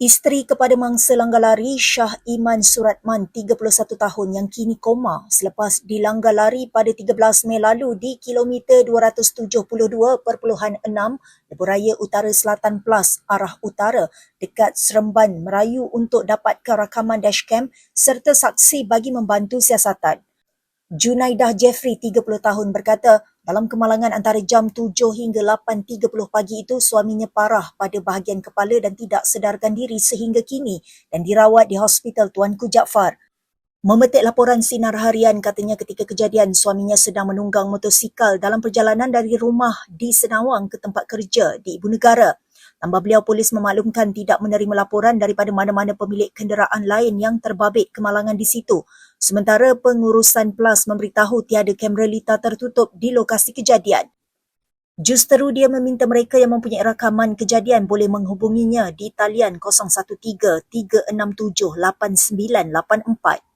Isteri kepada mangsa langgar lari Shah Iman Suratman 31 tahun yang kini koma selepas dilanggar lari pada 13 Mei lalu di kilometer 272.6 Lebuh Utara Selatan Plus arah utara dekat Seremban Merayu untuk dapatkan rakaman dashcam serta saksi bagi membantu siasatan. Junaidah Jeffrey, 30 tahun berkata, dalam kemalangan antara jam 7 hingga 8.30 pagi itu, suaminya parah pada bahagian kepala dan tidak sedarkan diri sehingga kini dan dirawat di Hospital Tuanku Jaafar. Memetik laporan sinar harian katanya ketika kejadian suaminya sedang menunggang motosikal dalam perjalanan dari rumah di Senawang ke tempat kerja di Ibu Negara. Tambah beliau polis memaklumkan tidak menerima laporan daripada mana-mana pemilik kenderaan lain yang terbabit kemalangan di situ. Sementara pengurusan PLAS memberitahu tiada kamera lita tertutup di lokasi kejadian. Justeru dia meminta mereka yang mempunyai rakaman kejadian boleh menghubunginya di talian 013 367 8984.